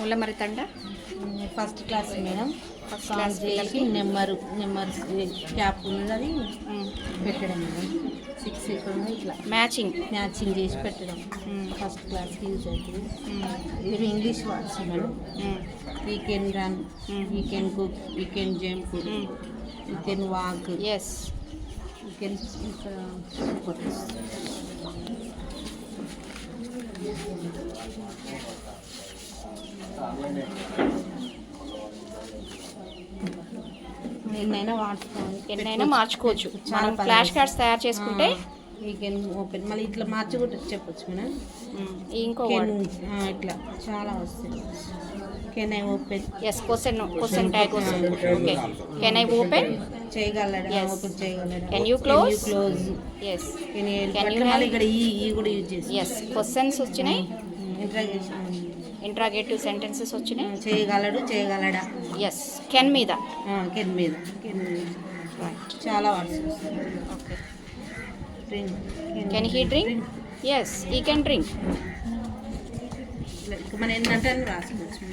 ముళ్ళమరి తండ first class madam. First class class పిల్లలకి. Number number cap ఉన్నది. పెట్టడం మేడం. సిక్స్ ఇట్లా. మ్యాచింగ్ మ్యాచింగ్ చేసి పెట్టడం. ఫస్ట్ క్లాస్కి యూజ్ అవుతుంది. ఇవి English words madam. Hmm. We can run. We can cook we can jump. We can walk yes we can ఇంకా ఎన్నైనా ఎన్నైనా మార్చుకోవచ్చు. మనం ఫ్లాష్ కార్డ్స్ తయారు చేసుకుంటే కెన్ ఓపెన్ మళ్ళీ ఇట్లా మార్చి కూడా చెప్పొచ్చు. ఈ ఇంకో కెన్ ఇట్లా. చాలా వస్తాయి. Can I open yes question question tag వస్తుంది. ఓకే కెన్ ఐ ఓపెన్ చేయగలడా. ఓపెన్ చేయగలడా? Can you close? Close yes can help? ఇక్కడ ఈ ఈ కూడా యూజ్ చేసి. ఎస్ క్వశ్చన్స్ వచ్చినాయి? ఇంట్రాగేషన్ ఇంట్రాగేటివ్ సెంటెన్సెస్ వచ్చినాయి? చేయగలడు చేయగలడా? ఎస్ కెన్ మీద? కెన్ మీద. కెన్ చాలా words. Okay drink can he drink yes ఈ కెన్ డ్రింక్ మన ఏంటంటే రాసుకోవచ్చు.